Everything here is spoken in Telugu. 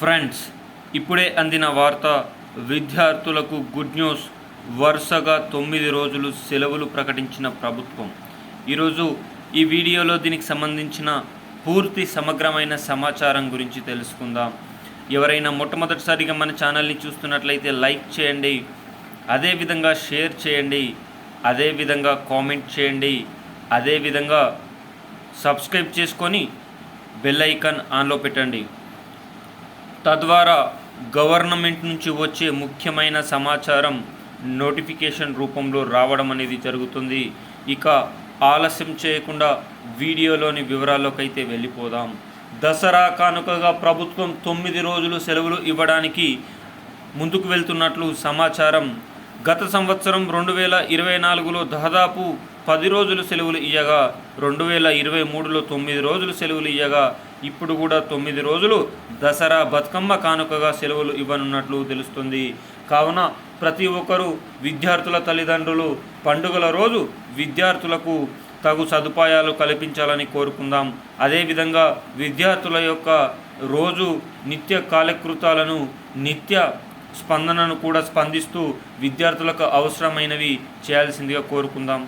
ఫ్రెండ్స్ ఇప్పుడే అందిన వార్త విద్యార్థులకు గుడ్ న్యూస్. వరుసగా తొమ్మిది రోజులు సెలవులు ప్రకటించిన ప్రభుత్వం. ఈరోజు ఈ వీడియోలో దీనికి సంబంధించిన పూర్తి సమగ్రమైన సమాచారం గురించి తెలుసుకుందాం. ఎవరైనా మొట్టమొదటిసారిగా మన ఛానల్ని చూస్తున్నట్లయితే లైక్ చేయండి అదేవిధంగా షేర్ చేయండి అదేవిధంగా కామెంట్ చేయండి అదేవిధంగా సబ్స్క్రైబ్ చేసుకొని బెల్ ఐకాన్ ఆన్లో పెట్టండి. తద్వారా గవర్నమెంట్ నుంచి వచ్చే ముఖ్యమైన సమాచారం నోటిఫికేషన్ రూపంలో రావడం అనేది జరుగుతుంది. ఇక ఆలస్యం చేయకుండా వీడియోలోని వివరాల్లోకి అయితే వెళ్ళిపోదాం. దసరా కానుకగా ప్రభుత్వం తొమ్మిది రోజులు సెలవులు ఇవ్వడానికి ముందుకు వెళ్తున్నట్లు సమాచారం. గత సంవత్సరం రెండు వేల ఇరవై నాలుగులో దాదాపు పది రోజులు సెలవులు ఇయ్యగా రెండు వేల ఇరవై మూడులో తొమ్మిది రోజులు సెలవులు ఇయ్యగా ఇప్పుడు కూడా తొమ్మిది రోజులు దసరా బతుకమ్మ కానుకగా సెలవులు ఇవ్వనున్నట్లు తెలుస్తుంది. కావున ప్రతి ఒక్కరూ విద్యార్థుల తల్లిదండ్రులు పండుగల రోజు విద్యార్థులకు తగు సదుపాయాలు కల్పించాలని కోరుకుందాం. అదేవిధంగా విద్యార్థుల యొక్క రోజు నిత్య కాలకృతాలను నిత్య స్పందనను కూడా స్పందిస్తూ విద్యార్థులకు అవసరమైనవి చేయాల్సిందిగా కోరుకుందాం.